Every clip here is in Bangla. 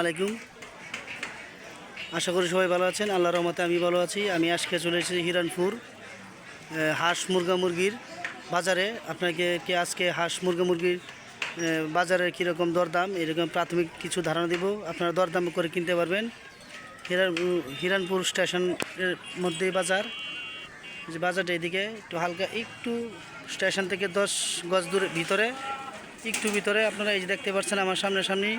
আলাইকুম। আশা করি সবাই ভালো আছেন। আল্লাহর রহমতে আমি ভালো আছি। আমি আজকে চলে এসেছি হিরানপুর হাঁস মুরগা মুরগির বাজারে। আপনাকে কি আজকে হাঁস মুরগা মুরগির বাজারের কীরকম দরদাম, এরকম প্রাথমিক কিছু ধারণা দিব। আপনারা দরদাম করে কিনতে পারবেন। হিরান হিরানপুর স্টেশনের মধ্যেই বাজার। যে বাজারটা এদিকে একটু হালকা, একটু স্টেশন থেকে দশ গজ দূরে, ভিতরে, একটু ভিতরে। আপনারা এই যে দেখতে পাচ্ছেন আমার সামনাসামনি।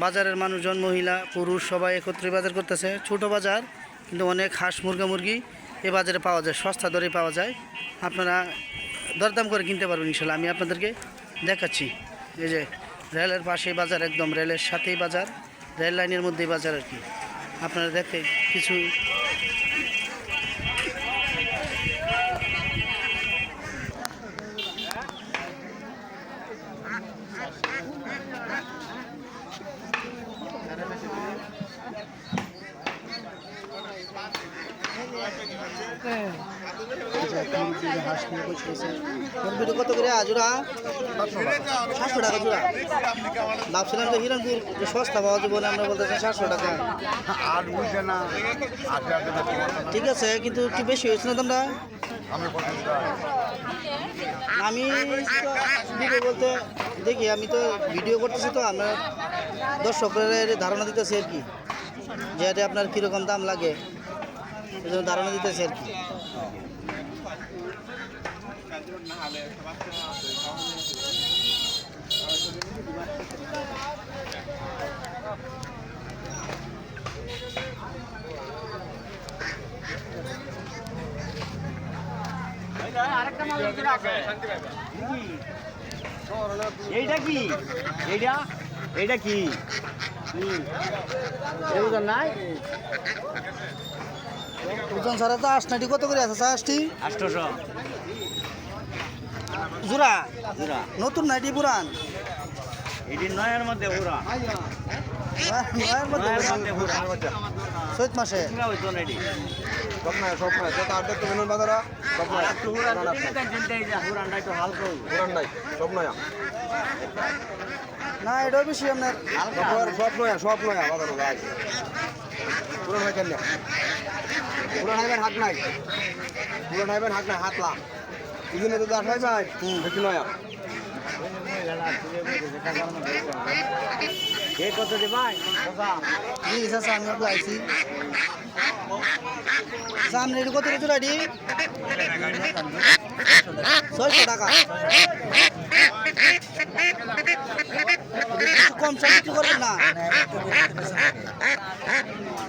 বাজারের মানুষজন, মহিলা, পুরুষ সবাই একত্রে বাজার করতেছে। ছোট বাজার, কিন্তু অনেক হাঁস মুরগা মুরগি এ বাজারে পাওয়া যায়, সস্তা দরে পাওয়া যায়। আপনারা দরদাম করে কিনতে পারবেন ইনশাল্লাহ। আমি আপনাদেরকে দেখাচ্ছি। এই যে রেলের পাশে বাজার, একদম রেলের সাথেই বাজার, রেল লাইনের মধ্যেই বাজার আর কি। আপনারা দেখতে কিছু ভিডিও কত করে আজুরা সাতশো টাকা জোড়া। ভাবছিলাম যে হিরণপুর সস্তা পাওয়া যাবে বলে আমরা বলতেছি সাতশো টাকা। ঠিক আছে কিন্তু একটু বেশি হয়েছে না তোমরা আমি তো ভিডিও বলতে দেখি আমি তো ভিডিও করতেছি তো আমরা দর্শকদের ধারণা দিতেছি আর কি যেটা আপনার কীরকম দাম লাগে। এই জন্য ধারণা দিতেছি আর কি। এইটা কি? এইটা? এইটা কি? এগুলো নাই। ওজন ছাড়া তো আটনাটি কত করে আছে আটটি আষ্টশো জোড়া? জোড়া। নতুন নাইটি পুরান? এটি নয়ের মধ্যে ওরা চৈত মাসে? না এটি। পুরান বেশি আপনার হালকা সব নয় সব নয় পুরান হয় কেন পুরান হাইবেন হাত নাই। পুরান হাইবেন হাত নাই হাত লাখ ইদিনে তো আট হয় ভাই বেশি নয় কে কত দে ভাই জি স্যার আমি সামনে কত কিছু রাডি ছয়শো টাকা। কম সব কিছু করবেন না।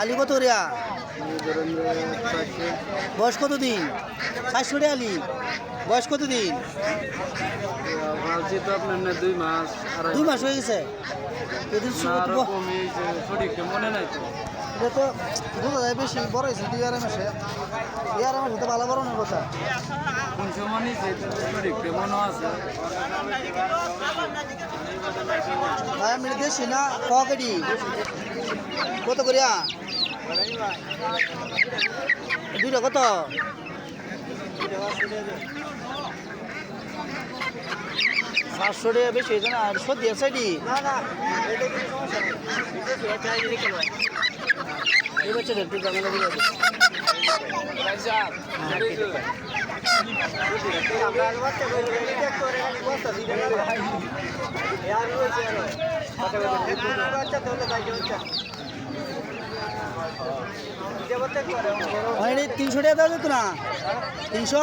আলি কত করে? বয়স কত দিন চারশো রে আলি। বয়স কত দিন দুই মাস দুই মাস হয়ে গেছে। মনে নাই তো মাসে দুই আড়াই মাসে। ভালো বড় না কথা। ভাই, আমি দেশি না পকেটি কত করিয়া? দুইটা কত? পাঁচশো টাকা বেশি হয়েছে না? আর সত্যি আছে এটি? এই বাচ্চাটা একটু ঝামেলা বুঝে আছে। মানে তিনশো টাকা দেওয়া যেত না? তিনশো?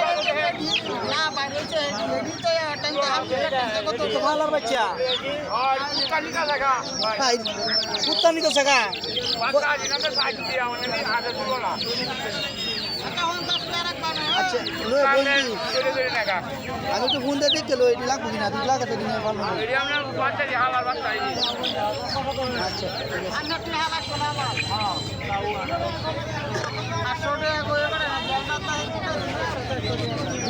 ছয়শো টিয়ালি তো ভালো বাচ্চা। কুত্তা নিতে শেখা আচ্ছা আমি তো ফোন দিয়ে দেখতে এটি লাগবো কিনা দুই লাগাতে দিনে না। আচ্ছা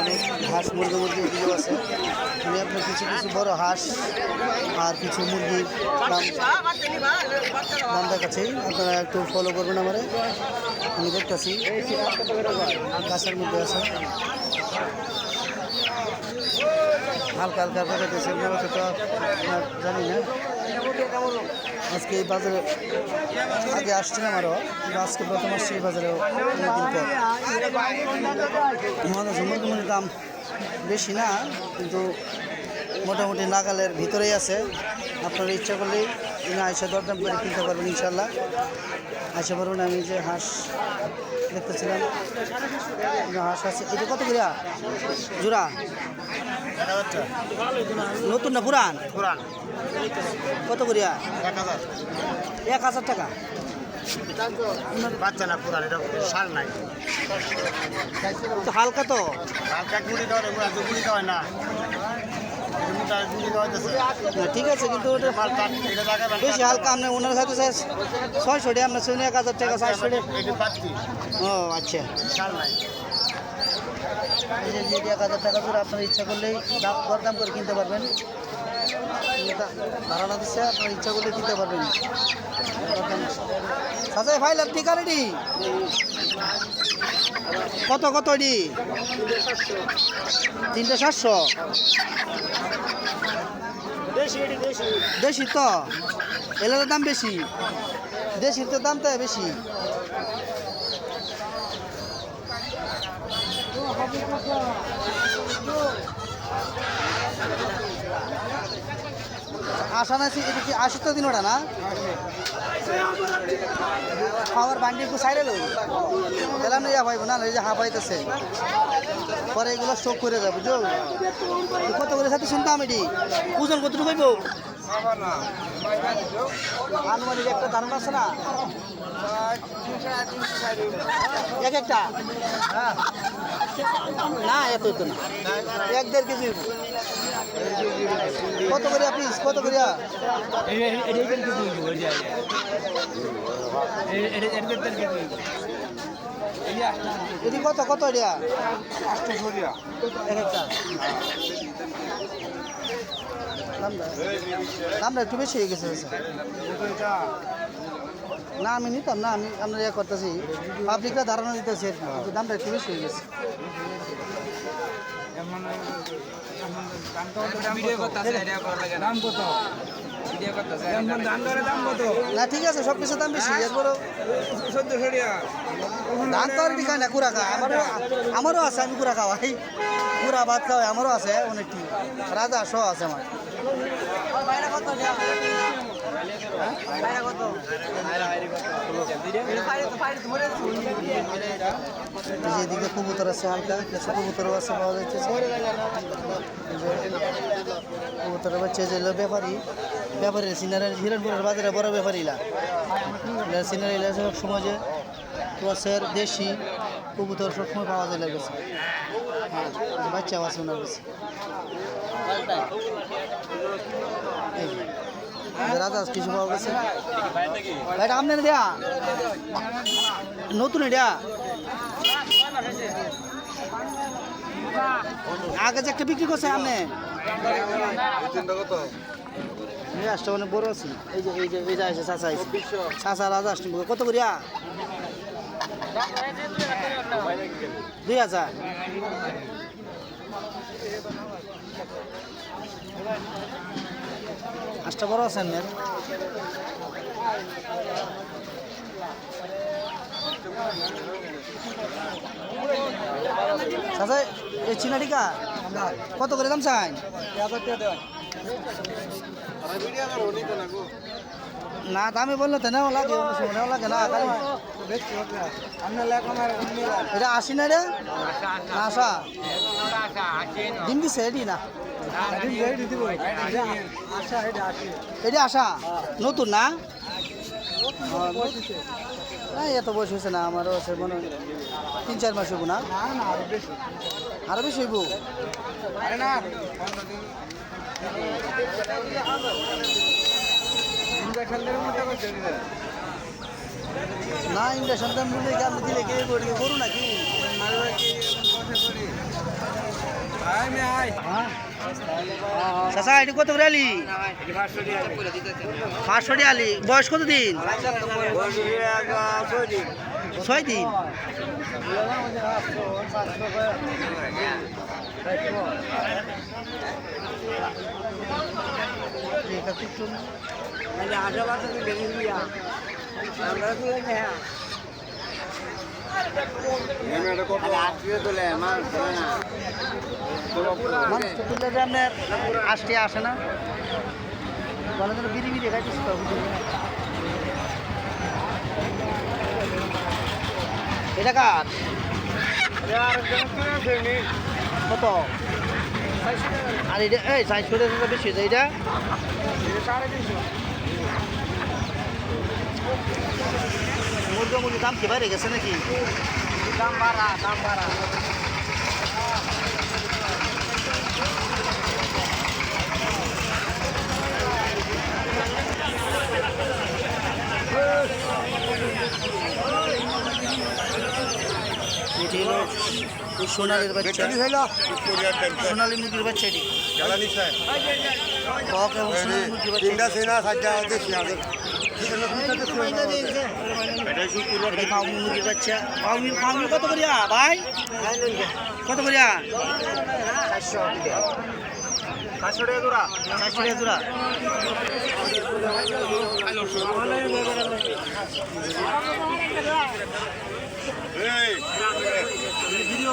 অনেক হাঁস, মুরগি মুরগি এদিকেও আছে। আপনার কিছু কিছু বড় হাঁস আর কিছু মুরগির দাম দাম দেখাচ্ছি। আপনারা একটু ফলো করবেন আমারে। আমি দেখতেছি। গাছের মধ্যে আছে। হালকা হালকা বেরোতেছে মূলত তো আপনার জানি না। আজকে এই বাজারে আগে আসছিলাম আরও আজকে প্রথম আসছি এই বাজারে অনেকদিন পর। দাম বেশি না, কিন্তু মোটামুটি নাগালের ভিতরেই আছে। আপনারা ইচ্ছা করলেই এখানে আইসা দরদাম করে কিনতে পারবেন ইনশাল্লাহ আইসা পারবেন, আমি যে হাঁস দেখতেছিলাম হাঁস আছে, এটা কত করিয়া জোড়া? নতুন না পুরান? পুরান। কত করিয়া? এক হাজার। এক হাজার টাকা। বাচ্চা না পুরান এটা সার নাই। হালকা তো। হালকা গুড়ি দেওয়া গুড়ি দেওয়া না। ঠিক আছে কিন্তু বেশি হালকা আপনি ওনার সাথে স্যার ছয়শো টাকা আপনার শুনে এক হাজার টাকা ছয়শো টাকা। ও আচ্ছা। এই যে এক হাজার টাকা করে আপনার ইচ্ছা করলেই দাম দরদাম করে কিনতে পারবেন। ধারণা দিচ্ছে আপনার ইচ্ছা করলে কিনতে পারবেন। সাজাই ফাইল আপনি কারেডি কত কত এডি তিনটে সাতশো। দেশি তো? এলাকার দাম বেশি। দেশির তো দাম তো বেশি। আশা না এটা কি আশি তো দিন ওটা না? খাওয়ার বান্ডি একটু সাইডে লই। এলাম না, ইয়া পাইব না যে হা পাইতেছে পরে এগুলো স্টক করে যাবে বুঝো কত করে সাথে শুনতাম এটি? ওজন কতটুকু পাইব আনুমানিক একটা ধারণা আছে না? এক একটা? না, এত তো না। এক দেড় কেজি। কত করিয়া পিস কত করিয়া এটি কত? কত এরিয়া এক একটা। বেশি হয়ে গেছে স্যার। না, আমি নিতাম না, আমি আমরা ইয়ে করতেছি। পাবলিকরা ধারণা দিতেছি দামটা একটু বেশি হয়ে গেছে। না, ঠিক আছে দাম বেশি না আমারও আমারও আছে, আমি কুড়া খাওয়াই। কুড়া ভাত খাওয়াই, আমারও আছে, অনেকটি। রাজা সহ আছে আমার। এদিকে কবুতর আছে হালকা, কিছু কবুতরও আছে, পাওয়া যাচ্ছে কবুতরের বাচ্চা যে ব্যাপারী। ব্যাপারী সিনারের হিরণপুরের বাজারে বড় ব্যাপারীলা সিনারি সব সময় যে কুয়াশের দেশি কবুতর সবসময় পাওয়া যায় লেগেছে। হ্যাঁ বাচ্চাও আছে ওনার কাছে। এই যে, এই যে রাজা কিছু পাওয়া গেছে এটা আপনার দেয়া? নতুন এটা? আগে যে একটা বিক্রি করছে আপনি এই আসটা অনেক বড় এই যে এই যে এই যে আছে চাচা আছে চাচা রাজা আসছে কত করিয়া? দুই হাজার। আসটা বড় আছে আপনার চাচা, এই চিনাটিকা, কত করে দাম চাই? না, দামে বলল তো নেওয়া লাগে নেওয়া লাগে না এটা আশি না রে? আসা ডিম দিছে এডি না? এটা আসা নতুন না? না এত বয়স হয়েছে না আমারও আছে মনে হয় তিন চার মাস হইব না। আরও বেশি হইব? না ইন্ডাকশন দাম দিলে কি আপনি দিলে কে করি করু নাকি? চাচা এটা কত করে আলি? পাঁচশো আলি বয়স কত দিন ছয় দিন যে আপনার আসতে আসে না। বলে যেন বিড়ি বিড়ি খাইতেছি তো এটা কার? কত? আর এটা এই সাইজ করে দিতে বেশি হয়েছে এটা? মুরগা মুরগি দাম কি বাইরে গেছে নাকি? দাম বাড়া দাম বাড়া সোনালির বাচ্চা সোনালি মুরগির বাচ্চা এটি। এবং মুরগির বাচ্চা। কত করিয়া ভাই কত করিয়া চারশো টাকা জোড়া আচ্ছা আচ্ছা ভিডিও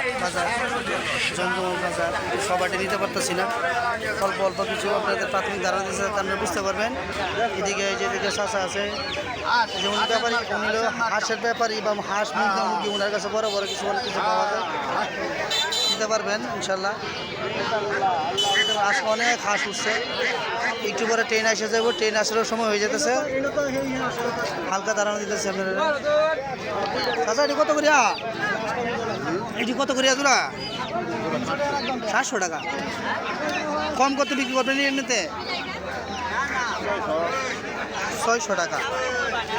বাজার জমজমার বাজার সবাইটি নিতে পারতেছি না। অল্প অল্প কিছু আপনাদের প্রাথমিক ধারণা দিয়েছে আপনারা বুঝতে পারবেন। এদিকে এই যে এদিকে শশা আছে, যেমন ব্যাপারী, উনি হাঁসের ব্যাপারী বা হাঁস, মুরগি ওনার কাছে বড় বড় কিছু কিছু পাওয়া যায়। নিতে পারবেন ইনশাল্লাহ হাঁস অনেক হাঁস উঠছে। একটু পরে ট্রেন এসে যাব ট্রেন আসারও সময় হয়ে যেতেছে। হালকা দাঁড়ানো দিতেছে আপনারা। কত করিয়া? এটি কত করিয়া তোরা সাতশো টাকা। কম কত বিক্রি করবেন এমনিতে? ছয়শো টাকা।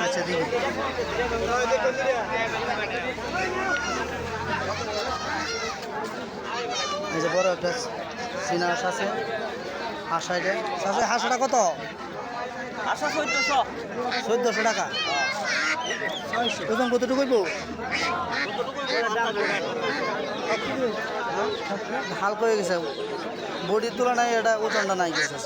আচ্ছা দিবি এই যে বড় একটা চীনা হাঁস আছে হাঁস সাইডে হাঁসটা কত? চোদ্দশো টাকা। ওজন কতটুকু কইব হালকা হয়ে গেছে। বডির তুলনায় এটা ওজনটা নাই গেছে।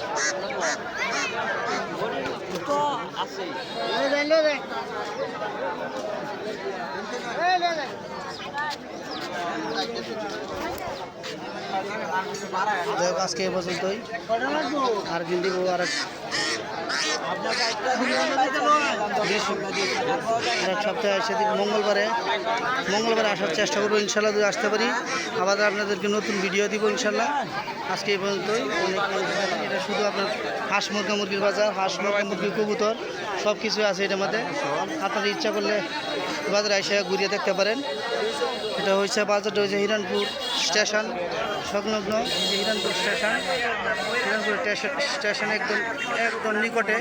আজকে এ পর্যন্তই। আর দিব আর সপ্তাহে মঙ্গলবারে মঙ্গলবারে আসার চেষ্টা করব, ইনশাল্লাহ যদি আসতে পারি। আবার আপনাদেরকে নতুন ভিডিও দিব, ইনশাল্লাহ। আজকে এই পর্যন্তই। এটা শুধু আপনার হাঁস মুরগা মুরগির বাজার, হাঁস মুরগা মুরগির কবুতর সব কিছু আছে এটার মধ্যে। আপনারা ইচ্ছা করলে বাজারে এসে ঘুরিয়ে দেখতে পারেন। এটা হচ্ছে বাজারটা হচ্ছে হিরানপুর স্টেশন, সংলগ্ন হিরানপুর স্টেশন। হিরানপুর স্টেশন একদম একদম নিকটে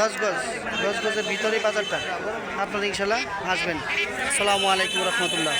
দশ গজ দশ গজের ভিতরে বাজারটা। আপনারা ইনশাল্লাহ আসবেন। আসসালামু আলাইকুম রহমতুল্লাহ।